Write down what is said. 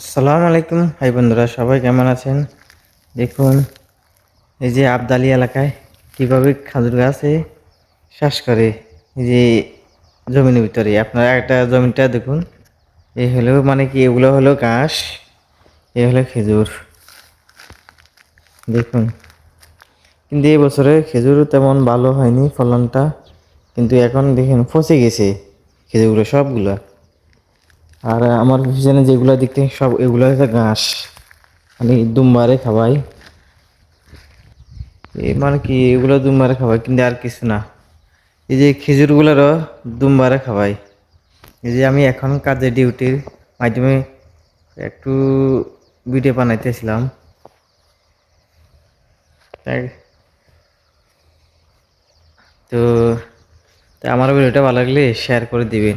আসসালামু আলাইকুম। হাই বন্ধুরা, সবাই কেমন আছেন? দেখুন, এই যে আবদালি এলাকায় কীভাবে খাজুর গাছে শ্বাস করে এই যে জমিনের ভিতরে। আপনারা একটা জমিটা দেখুন এই হলো মানে কি, এগুলো হলো ঘাস, এ হলো খেজুর। দেখুন, কিন্তু এই বছরে খেজুর তেমন ভালো হয়নি ফলনটা, কিন্তু এখন দেখেন ফসে গেছে খেজুরগুলো সবগুলো। আর আমার পিছনে যেগুলো দেখতে, সব এগুলো হচ্ছে ঘাস। আমি দুমবারে খাওয়াই এই মানে কি, এগুলো দুমবারে খাওয়াই কিন্তু আর কিছু না। এই যে খেজুরগুলোরও দুমবারে খাওয়াই এই যে আমি এখন কাজে ডিউটির মাধ্যমে একটু ভিডিও বানাইতেছিলাম। তো আমার ভিডিওটা ভালো লাগলে শেয়ার করে দিবেন।